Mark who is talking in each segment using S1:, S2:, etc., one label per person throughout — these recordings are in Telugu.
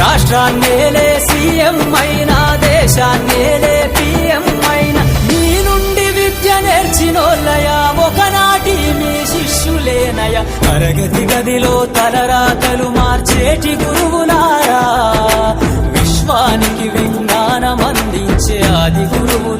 S1: రాష్ట్రాన్నేలే సీఎం అయినా దేశాన్నేలే పిఎం అయినా. మీ నుండి విద్య నేర్చినోళ్ళయా ఒకనాటి మీ శిష్యులేనయ. తరగతి గదిలో తలరాతలు మార్చేటి గురువులారా. విశ్వానికి విజ్ఞానం అందించే ఆది గురువులు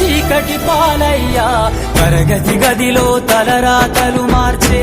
S1: చీకటి పాలయ్యా. తరగతి గదిలో తలరాతలు మార్చే